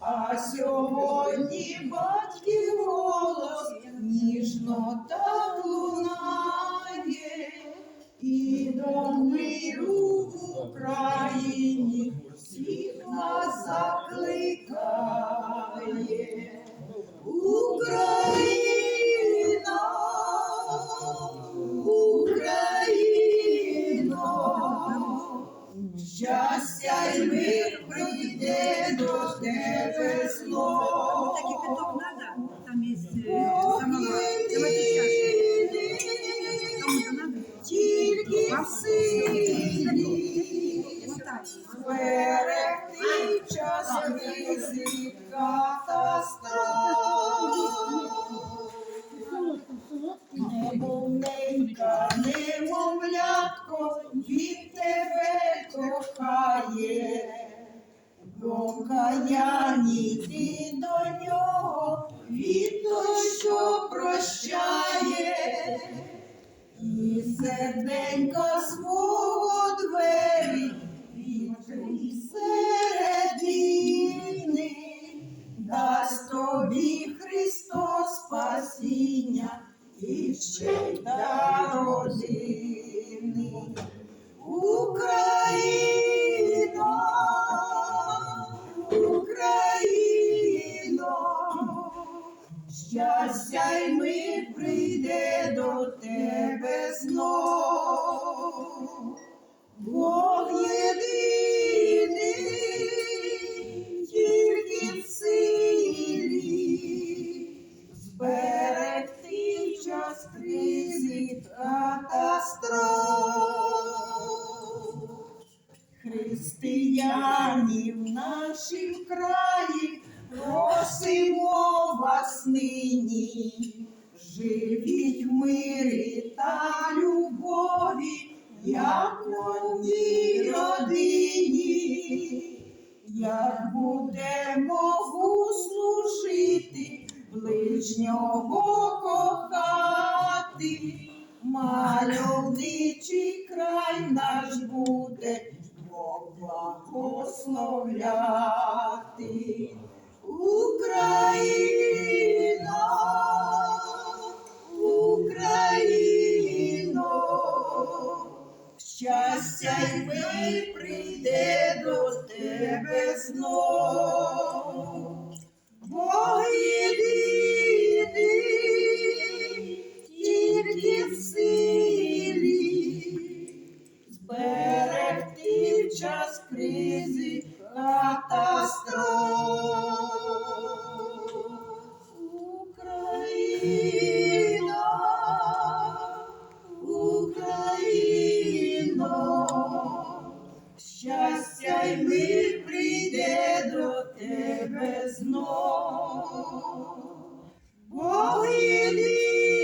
А сьогодні батьків голос ніжно так щастя й мир прийде до тебе знов. Такий там э. Давайте сейчас. Тільки в силі зберегти час кризи Покаянні йти до нього, від того, що прощає. І серденька свого двері відкрий середини, дасть тобі Христос спасіння і ще й для щастя й мир прийде до тебе знов. Бог єдиний, тільки в силі, зберегти в час кризи катастроф. Християнів в нашім краї просимо вас нині, живіть в мирі та любові, як в одній родині, як будемо служити, ближнього кохати, мальовничий край наш буде. Благословляти. Україно, й мир прийде до тебе знов. Бог тільки в силі, зберегти час кризи катастроф. Україна, хай мир прийде до тебе знов. Бог єдиний.